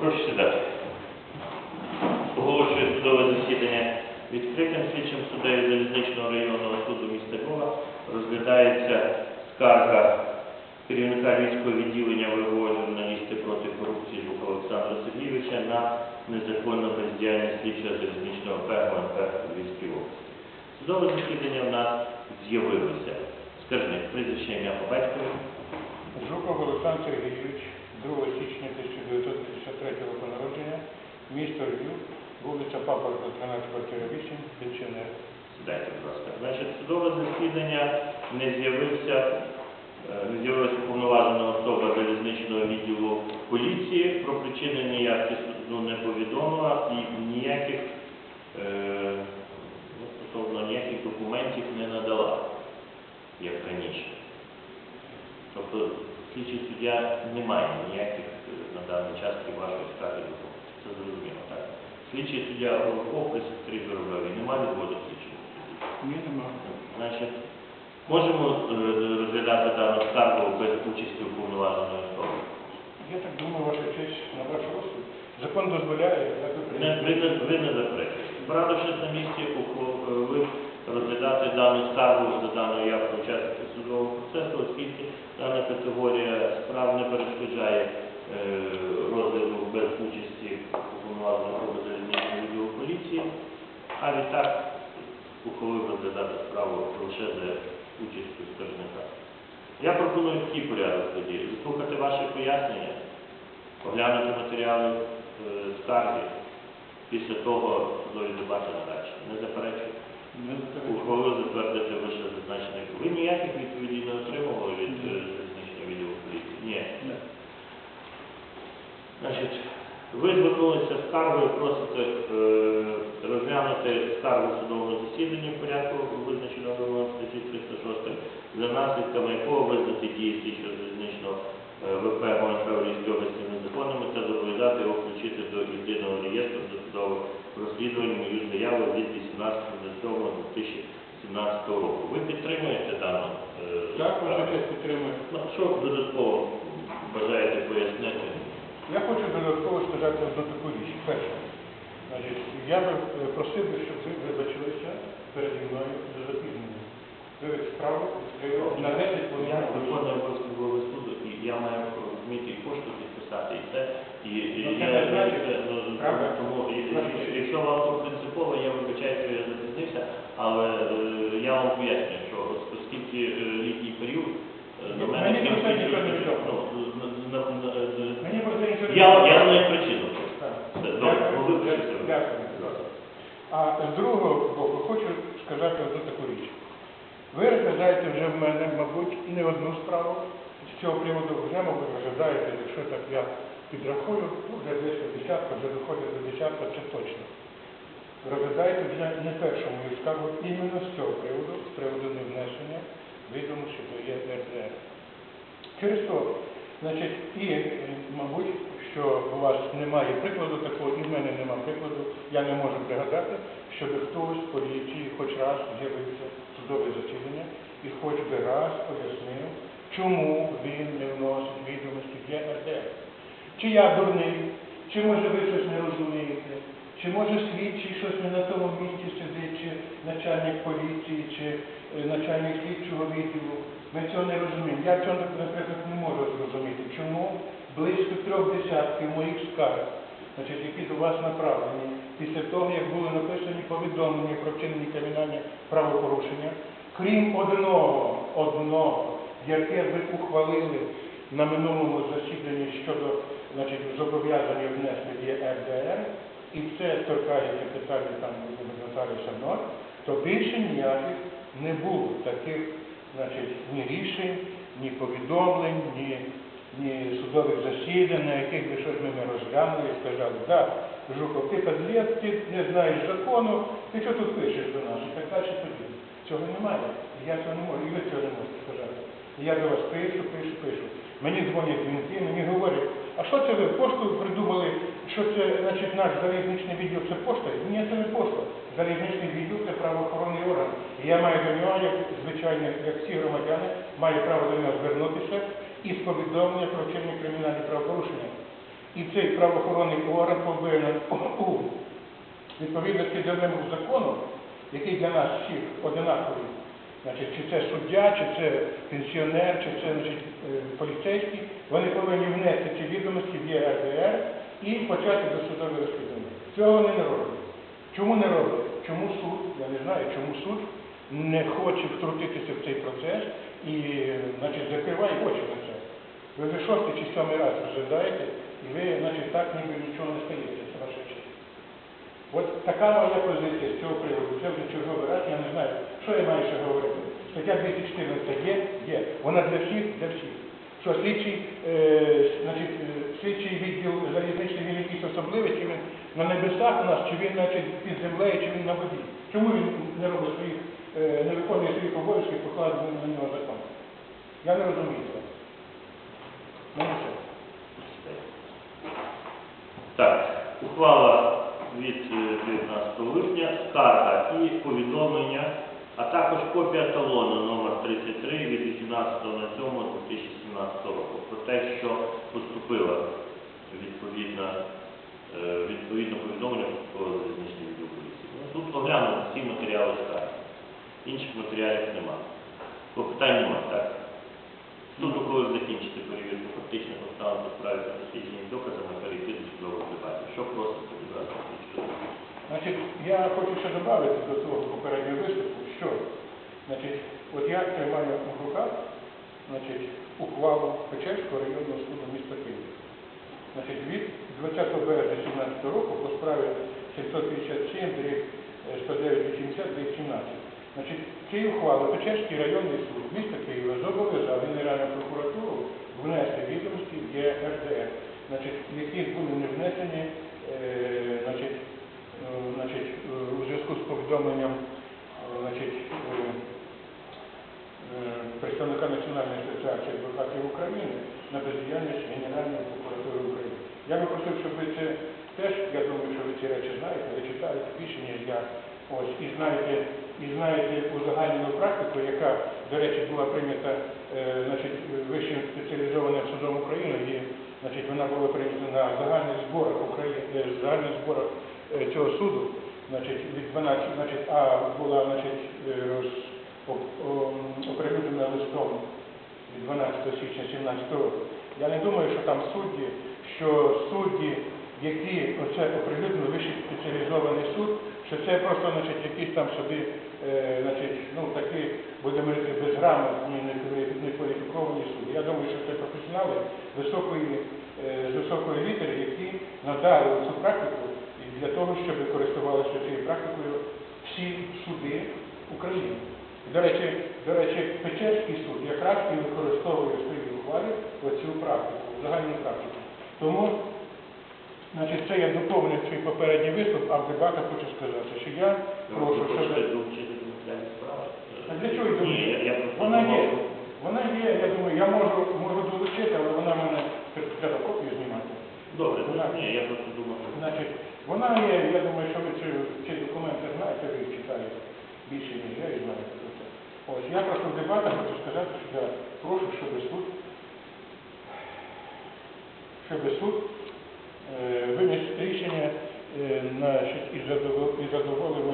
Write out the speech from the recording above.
Прошу сідати. Оголошую судове засідання відкритим слідчим суддею залізничного районного суду міста Львова. Розглядається скарга керівника Львівського відділення ВВО журналісти проти корупції Жука Олександра Сергійовича на незаконну бездіяльність слідчого залізничного ПЕГ МП Львівській області. Судове засідання в нас з'явилося. Скажіть, прізвище ім'я по батькові. Жуков Олександр Сергійович, 2 січня 1953 року народження, місто Львів, вулиця Папорка, 13, квартира 8, пенсіонер. Сідайте, будь ласка. Значить, судове засідання не з'явився, е, не з'явилася уповноважена особа залізничного відділу поліції. Про причини ніякі суду не повідомила і ніяких е, ну, стосовно ніяких документів не надала, як раніше. Тобто слідчий суддя не має ніяких е, на даний час крім вашої скарги документів. Це зрозуміло, так? Слідчий суддя при секретарі Журавльові немає відводу слідчого. Ні, нема. Значить, можемо е, розглядати дану скаргу без участі уповноваженої особи. Я так думаю, ваша честь, на ваш розсуд. Закон дозволяє, як ви Не, ви, не, ви не заперечуєте. Порадившись на місці, ухвалив розглядати дану скаргу за даною явкою учасника судового процесу, оскільки дана категорія справ не перешкоджає е, розгляду без участі залізничного відділу поліції, а відтак ухвалив розглядати справу лише за участю скаржника. Я пропоную такий порядок тоді. Слухати ваші пояснення, оглянути матеріали е, скарги, після того судові дебати надалі. Не заперечую. Ухвалив затвердити вище зазначених. Ви ніяких відповідей не отримували від е, залізничного відділу поліції? Ні. Значить, ви звернулися скаргою, просите е, розглянути скаргу в судовому засіданні в порядку, визначеного статті 306, за наслідками якого визнати дії слідчого залізничного е, ВП Львівської області незаконними та зобов'язати його включити до єдиного реєстру досудових розслідувань мою заяву від 18.07.2017 року. Ви підтримуєте дану? е, Так, ваша скаргу? честь. Ну, що додатково бажаєте пояснити? Я хочу додатково сказати одну таку річ. Перше, значить, я би е, просив би, щоб ви вибачилися переді мною за запізнення. Ви справу відкрили на 10 хвилин. Я виконую обов'язки голови суду, і я маю і пошту підписати, і це. І, і Ну, це я, це, ну, правда? тому, і- і- якщо вам то принципово, я вибачаю, що я запізнився, але е, я вам пояснюю, що ос- оскільки е, літній період, е, до мене мені про це нічого не відомо. ну, на- на- на- на- Мені про це нічого Я, не я відомо. знаю причину. Так. Добре, ну, дякую. А з другого боку хочу сказати одну таку річ. Ви розглядаєте вже в мене, мабуть, і не одну справу цього приводу, вже, мабуть, розглядаєте, якщо так я підрахую, ну, вже до десятка, вже доходить до десятка, це точно. Розглядаєте вже не першу мою скаргу іменно з цього приводу, з приводу невнесення відомості до ЄРДР. Через то, значить, і, е, мабуть, що у вас немає прикладу такого, і в мене немає прикладу, я не можу пригадати, щоб хтось з поліції хоч раз з'явився судове засідання і хоч би раз пояснив, чому він не вносить відомості в ЄРДР. Чи я дурний, чи може ви щось не розумієте, чи може слідчий щось не на тому місці сидить, чи начальник поліції, чи е, начальник слідчого відділу. Ми цього не розуміємо. Я цього, наприклад, не можу зрозуміти. Чому близько трьох десятків моїх скарг, значить, які до вас направлені, після того, як були написані повідомлення про вчинені кримінальні правопорушення, крім одного, одного, яке ви ухвалили на минулому засіданні щодо значить, зобов'язання внести в ЄРДР, і це торкається питання там Наталія Ноль, то більше ніяких не було таких значить, ні рішень, ні повідомлень, ні, ні судових засідань, на яких би щось ми не розглянули і сказали, да, Жуков, ти подлєт, ти не знаєш закону, ти що тут пишеш до нас? І так далі подібне. Цього немає. Я цього не можу, і ви цього не можете сказати. І я до вас пишу, пишу, пишу. Мені дзвонять жінки, мені говорять, а що це ви пошту придумали, що це значить наш залізничний відділ це пошта? Ні, це не пошта. Залізничний відділ це правоохоронний орган. І я маю до нього, як звичайно, як всі громадяни, маю право до нього звернутися із повідомлення про вчинення кримінальні правопорушення. і цей правоохоронний орган повинен у відповідності до вимог закону, який для нас всіх одинаковий, значить, чи це суддя, чи це пенсіонер, чи це значить, е, поліцейський, вони повинні внести ці відомості в ЄРДР і почати досудове розслідування. Цього вони не роблять. Чому не роблять? Чому суд, я не знаю, чому суд не хоче втрутитися в цей процес і значить, закриває очі на це. Ви вже шостий чи сьомий раз розглядаєте, і ви, значить, так ніби нічого не стається, це ваша. От така моя позиція з цього приводу. Це вже черговий раз, я не знаю, що я маю ще говорити. Стаття 214 є? Є. Вона для всіх, для всіх. Що слідчий, е, значить, е, слідчий відділ залізничний, він якийсь особливий, чи він на небесах у нас, чи він значить, під землею, чи він на воді. Чому він не робить своїх, е, не виконує своїх обов'язків, покладених на нього закон? Я не розумію цього. Ну, все. Так, ухвала від е, 19 липня, скарга і повідомлення, а також копія талону номер 33 від 18.07.2017 року про те, що відповідна, е, відповідне повідомлення про залізничний відділ. Ну, Тут оглянуто всі матеріали скарги. Інших матеріалів немає. Питань немає, так? Суду, коли закінчити перевірку фактичних обставин по справі та дослідженням доказами перейти до судового дебату. Що просите? Значить, я хочу ще додати до того попереднього виступу, що значить, от я тримаю в руках значить, ухвалу Печерського районного суду міста Києва. Значить, від 20 березня 2017 року по справі 757 дріб 109 80 дріб 17. Значить, цією ухвалою Печерський районний суд міста Києва зобов'язав Генеральну прокуратуру внести відомості в ЄРДР, значить, які були не внесені е, значить, е, у зв'язку з повідомленням е, значить, е, представника Національної асоціації адвокатів України на бездіяльність Генеральної прокуратури України. Я би просив, щоб ви це теж, я думаю, що ви ці речі знаєте, ви читаєте більше, ніж я. Ось, і знаєте, і знаєте узагальнену практику, яка, до речі, була прийнята е, значить, Вищим спеціалізованим судом України, і значить, вона була прийнята на загальних зборах України, е, загальних зборах цього суду, значить, від 12, значить, а була значить, е, оприлюднена листом від 12 січня 2017 року. Я не думаю, що там судді, що судді, які оце оприлюднили вищий спеціалізований суд, що це просто значить, якісь там собі, е, значить, ну такі, будемо безграмотні, не- не суди. Я думаю, що це професіонали високої, е, з високої літери, які надали цю практику для того, щоб користувалися цією практикою всі суди України. До речі, до речі, Печерський суд якраз і використовує в своїй ухвалі оцю практику, загальну практику. Тому, значить, це я доповнив свій попередній виступ, а в дебатах хочу сказати, що я прошу, Ви хочете щоб... А для чого їх Ні, я, я Вона є. Вона є, я думаю, я можу, можу долучити, але вона в мене треба копію знімати. Добре, Вона, ні, я просто думав, значить, вона є, я думаю, що ви ці, ці документи знаєте, ви їх читаєте більше, ніж я і знаєте. Ось, я просто в дебатах хочу сказати, що я прошу, щоб суд, щоб суд виніс рішення на щось і задоволив